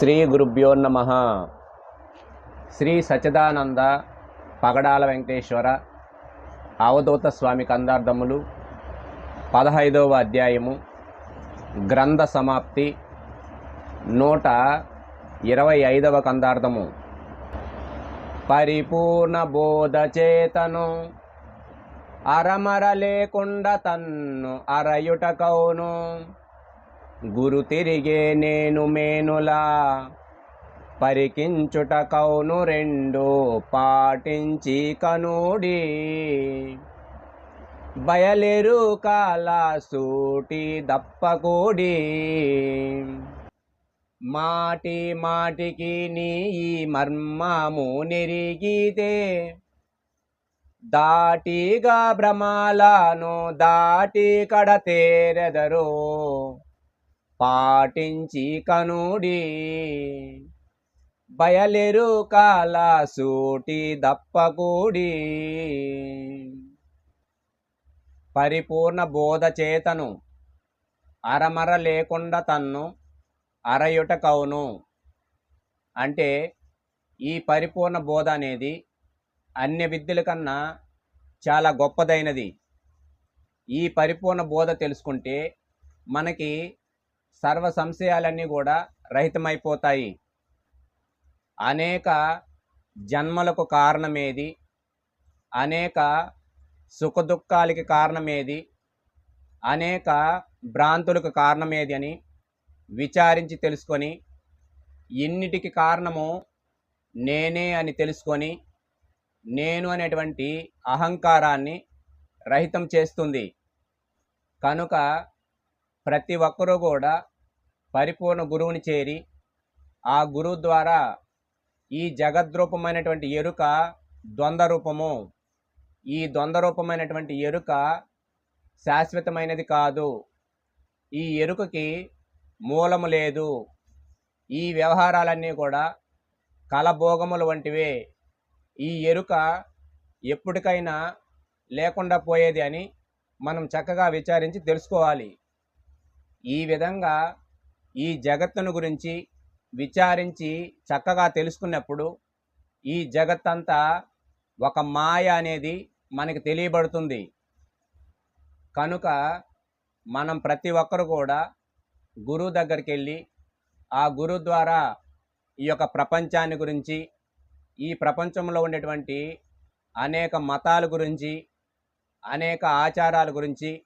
శ్రీ గురుభ్యో నమ. శ్రీ సచిదానంద పగడాల వెంకటేశ్వర అవధూత స్వామి కందార్థములు పదహైదవ అధ్యాయము గ్రంథ సమాప్తి నూట ఇరవై ఐదవ కందార్థము. పరిపూర్ణ బోధ చేతను అరమర లేకుండా తన్ను అరయుట కౌను గురు తిరిగే నేను మేనులా. పరికించుట కౌను రెండు పాటించి కనుడి. బయలేరు కాల సూటి దప్పకూడి. మాటి మాటికి నీ ఈ మర్మము నిరిగితే. దాటిగా భ్రమాలను దాటి కడతేరెదరు. పాటించి కనుడి. బయలెరు కాల సూటి దప్పకూడి. పరిపూర్ణ బోధ చేతను అరమర లేకుండా తన్ను అరయుట కవును అంటే ఈ పరిపూర్ణ బోధ అనేది అన్య విద్యల కన్నా చాలా గొప్పదైనది. ఈ పరిపూర్ణ బోధ తెలుసుకుంటే మనకి సర్వ సంశయాలన్నీ కూడా రహితమైపోతాయి. అనేక జన్మలకు కారణమేది? అనేక సుఖదుఖాలకి కారణమేది? అనేక భ్రాంతులకు కారణమేది అని విచారించి తెలుసుకొని ఇన్నిటికి కారణము నేనే అని తెలుసుకొని నేను అనేటువంటి అహంకారాన్ని రహితం చేస్తుంది. కనుక ప్రతి ఒక్కరూ కూడా పరిపూర్ణ గురువుని చేరి ఆ గురువు ద్వారా ఈ జగద్రూపమైనటువంటి ఎరుక ద్వంద్వ రూపము ఈ ద్వంద్వ రూపమైనటువంటి ఎరుక శాశ్వతమైనది కాదు. ఈ ఎరుకకి మూలము లేదు. ఈ వ్యవహారాలన్నీ కూడా కలభోగములు వంటివే. ఈ ఎరుక ఎప్పటికైనా లేకుండా పోయేది అని మనం చక్కగా విచారించి తెలుసుకోవాలి. ఈ విధంగా ఈ జగత్తును గురించి విచారించి చక్కగా తెలుసుకున్నప్పుడు ఈ జగత్తంతా ఒక మాయ అనేది మనకి తెలియబడుతుంది. కనుక మనం ప్రతి ఒక్కరు కూడా గురువు దగ్గరికి వెళ్ళి ఆ గురువు ద్వారా ఈ యొక్క ప్రపంచాన్ని గురించి ఈ ప్రపంచంలో ఉండేటువంటి అనేక మతాల గురించి అనేక ఆచారాల గురించి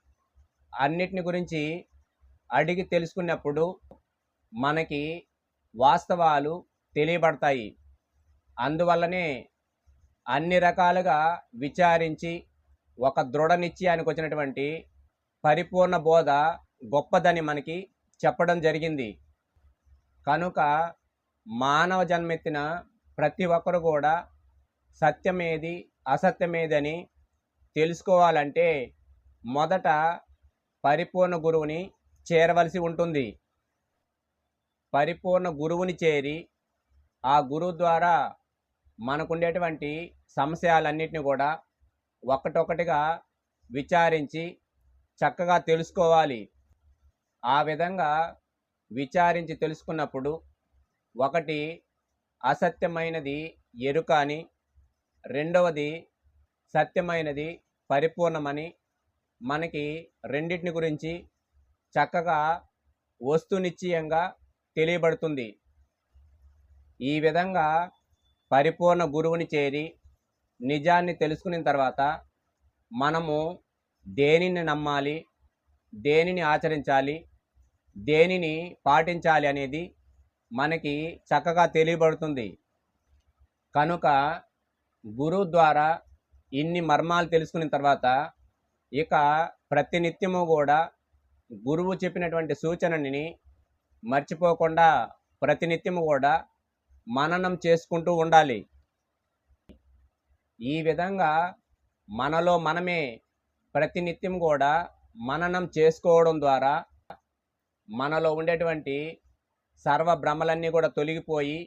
అన్నిటిని గురించి అడిగి తెలుసుకున్నప్పుడు మనకి వాస్తవాలు తెలియబడతాయి. అందువల్లనే అన్ని రకాలుగా విచారించి ఒక దృఢ నిశ్చయానికి వచ్చినటువంటి పరిపూర్ణ బోధ గొప్పదని మనకి చెప్పడం జరిగింది. కనుక మానవ జన్మెత్తిన ప్రతి ఒక్కరు కూడా సత్యమేది అసత్యమేదని తెలుసుకోవాలంటే మొదట పరిపూర్ణ గురువుని చేరవలసి ఉంటుంది. పరిపూర్ణ గురువుని చేరి ఆ గురువు ద్వారా మనకుండేటువంటి సంశయాలన్నిటిని కూడా ఒక్కటొక్కటిగా విచారించి చక్కగా తెలుసుకోవాలి. ఆ విధంగా విచారించి తెలుసుకున్నప్పుడు ఒకటి అసత్యమైనది ఎరుక అని రెండవది సత్యమైనది పరిపూర్ణమని మనకి రెండింటిని గురించి చక్కగా వస్తునిశ్చయంగా తెలియబడుతుంది. ఈ విధంగా పరిపూర్ణ గురువుని చేరి నిజాన్ని తెలుసుకున్న తర్వాత మనము దేనిని నమ్మాలి దేనిని ఆచరించాలి దేనిని పాటించాలి అనేది మనకి చక్కగా తెలియబడుతుంది. కనుక గురువు ద్వారా ఇన్ని మర్మాలు తెలుసుకున్న తర్వాత ఇక ప్రతినిత్యము కూడా గురువు చెప్పినటువంటి సూచనని మర్చిపోకుండా ప్రతినిత్యము కూడా మననం చేసుకుంటూ ఉండాలి. ఈ విధంగా మనలో మనమే ప్రతినిత్యం కూడా మననం చేసుకోవడం ద్వారా మనలో ఉండేటువంటి సర్వ భ్రమలన్నీ కూడా తొలగిపోయి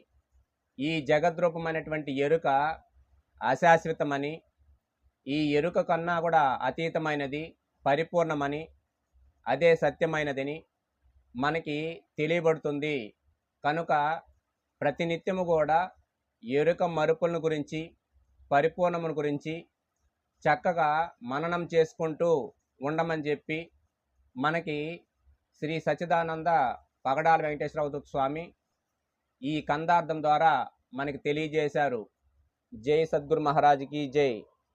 ఈ జగద్రూపమైనటువంటి ఎరుక అశాశ్వతమని ఈ ఎరుక కన్నా కూడా అతీతమైనది పరిపూర్ణమని అదే సత్యమైనదని మనకి తెలియబడుతుంది. కనుక ప్రతినిత్యము కూడా ఎరుక మరుపులను గురించి పరిపూర్ణమును గురించి చక్కగా మననం చేసుకుంటూ ఉండమని చెప్పి మనకి శ్రీ సచ్చిదానంద పగడాల వెంకటేశ్వర స్వామి ఈ కందార్థం ద్వారా మనకి తెలియజేశారు. జై సద్గురు మహారాజ్కి జై.